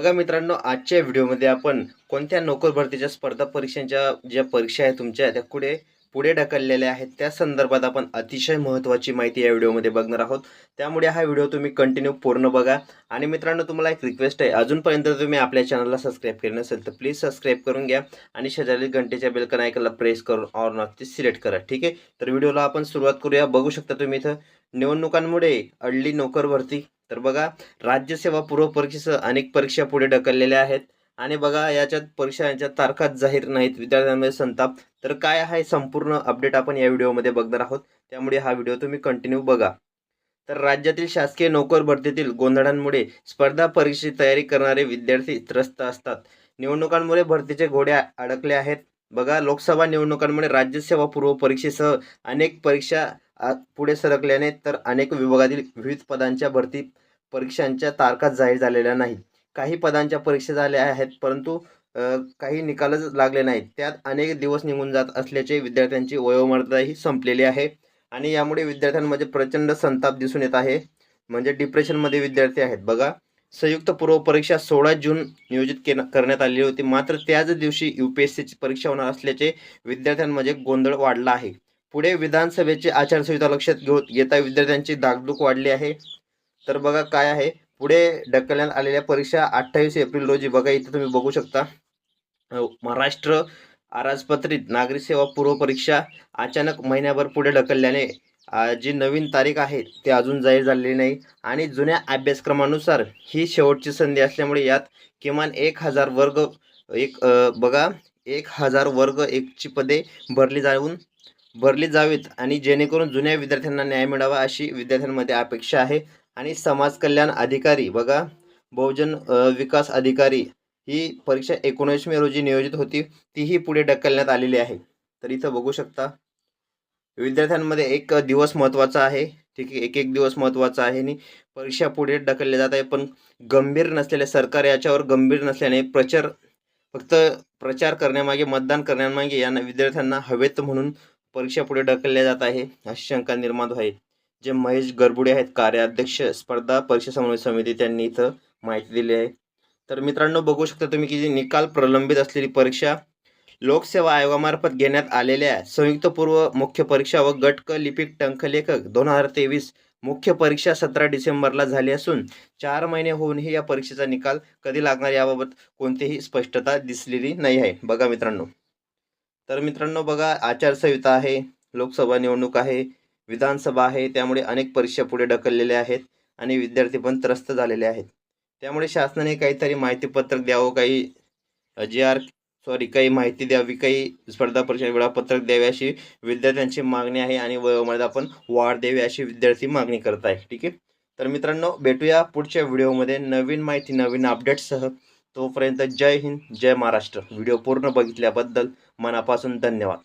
बघा मित्रांनो आजच्या व्हिडिओमध्ये आपण कोणत्या नोकर भरतीच्या स्पर्धा परीक्षांच्या ज्या परीक्षा आहेत तुमच्या त्या पुढे पुढे ढकललेल्या आहेत त्या संदर्भात आपण अतिशय महत्त्वाची माहिती या व्हिडिओमध्ये बघणार आहोत. त्यामुळे हा व्हिडिओ तुम्ही कंटिन्यू पूर्ण बघा. आणि मित्रांनो तुम्हाला एक रिक्वेस्ट आहे. अजूनपर्यंत तुम्ही आपल्या चॅनलला सबस्क्राईब केलं नसेल तर प्लीज सबस्क्राईब करून घ्या. आणि शेजारी घंटेच्या बेलकन ऐकायला प्रेस करून ऑर नॉट ते सिलेक्ट करा. ठीक आहे? तर व्हिडिओला आपण सुरुवात करूया. बघू शकता तुम्ही इथं निवडणुकांमुळे अडली नोकर भरती. तर बघा राज्यसेवा पूर्व परीक्षेसह अनेक परीक्षा पुढे ढकललेल्या आहेत. आणि बघा याच्यात परीक्षा यांच्या तारखाच जाहीर नाहीत विद्यार्थ्यांमध्ये संताप. तर काय आहे संपूर्ण अपडेट आपण या व्हिडिओमध्ये बघणार आहोत. त्यामुळे हा व्हिडिओ तुम्ही कंटिन्यू बघा. तर राज्यातील शासकीय नोकर भरतीतील गोंधळांमुळे स्पर्धा परीक्षेची तयारी करणारे विद्यार्थी त्रस्त असतात. निवडणुकांमुळे भरतीचे घोडे अडकले आहेत. बघा लोकसभा निवडणुकांमुळे राज्यसेवा पूर्व परीक्षेसह अनेक परीक्षा आ- पुढे सरकल्याने तर अनेक विभागातील विविध पदांच्या भरती परीक्षांच्या तारखा जाहीर झालेल्या नाहीत. काही पदांच्या परीक्षा झाल्या आहेत परंतु काही निकालच लागले नाहीत. त्यात अनेक दिवस निघून जात असल्याचे विद्यार्थ्यांची वयोमर्यादाही संपलेली आहे आणि यामुळे विद्यार्थ्यांमध्ये प्रचंड संताप दिसून येत आहे. म्हणजे डिप्रेशनमध्ये विद्यार्थी आहेत. बघा संयुक्त पूर्व परीक्षा सोळा जून नियोजित केन करण्यात आलेली होती. मात्र त्याच दिवशी यू पी एस सीची परीक्षा होणार असल्याचे विद्यार्थ्यांमध्ये गोंधळ वाढला आहे. पुढे विधानसभेची आचारसंहिता लक्षात घेऊन येता विद्यार्थ्यांची दागदुख वाढली आहे. तर बघा काय आहे. पुढे ढकलण्यात आलेल्या परीक्षा अठ्ठावीस एप्रिल रोजी बघा इथं तुम्ही बघू शकता. महाराष्ट्र आराजपत्रित नागरी सेवा पूर्व परीक्षा अचानक महिन्याभर पुढे ढकलल्याने जी नवीन तारीख आहे ती अजून जाहीर झालेली नाही. आणि जुन्या अभ्यासक्रमानुसार ही शेवटची संधी असल्यामुळे यात किमान एक हजार वर्ग एक बघा एक हजार वर्ग एकची पदे भरली जाऊन भरली जावीत आणि जेणेकरून जुन्या विद्यार्थ्यांना न्याय मिळावा अशी विद्यार्थ्यांमध्ये अपेक्षा आहे. आणि समाज कल्याण अधिकारी बघा बहुजन विकास अधिकारी ही परीक्षा एकोणीस मे रोजी नियोजित होती तीही पुढे ढकलण्यात आलेली आहे. तर इथं बघू शकता विद्यार्थ्यांमध्ये एक दिवस महत्त्वाचा आहे ठीक आहे एक एक दिवस महत्त्वाचा आहे आणि परीक्षा पुढे ढकलल्या जात आहे पण गंभीर नसलेले सरकार याच्यावर गंभीर नसल्याने प्रचार फक्त प्रचार करण्यामागे मतदान करण्यामागे यांना विद्यार्थ्यांना हवेत म्हणून परीक्षा पुढे ढकलल्या जात आहे. अशी शंका निर्माण आहे. जे महेश गरबुडे आहेत कार्याध्यक्ष स्पर्धा परीक्षा समन्वय समिती त्यांनी इथं माहिती दिली आहे. तर मित्रांनो बघू शकता तुम्ही की जी निकाल प्रलंबित असलेली परीक्षा लोकसेवा आयोगामार्फत घेण्यात आलेल्या संयुक्त पूर्व मुख्य परीक्षा व गटक लिपिक टंकलेखक दोन हजार तेवीस मुख्य परीक्षा सतरा डिसेंबरला झाली असून चार महिने होऊनही या परीक्षेचा निकाल कधी लागणार याबाबत कोणतीही स्पष्टता दिसलेली नाही आहे. बघा मित्रांनो. तर मित्रांनो बघा आचारसंहिता आहे लोकसभा निवडणूक आहे विधानसभा आहे त्यामुळे अनेक परीक्षा पुढे ढकललेल्या आहेत आणि विद्यार्थी पण त्रस्त झालेले आहेत. त्यामुळे शासनाने काहीतरी माहितीपत्रक द्यावं काही जे आर सॉरी काही माहिती द्यावी काही स्पर्धा परीक्षा वेळापत्रक द्यावे अशी विद्यार्थ्यांची मागणी आहे आणि वयोमर्यादा पण वाढ द्यावी अशी विद्यार्थी मागणी करत आहे ठीक आहे? तर मित्रांनो भेटूया पुढच्या व्हिडिओमध्ये. नवीन माहिती नवीन अपडेट्ससह तोपर्यंत जय हिंद जय महाराष्ट्र. व्हिडिओ पूर्ण बघितल्याबद्दल मनापासून धन्यवाद.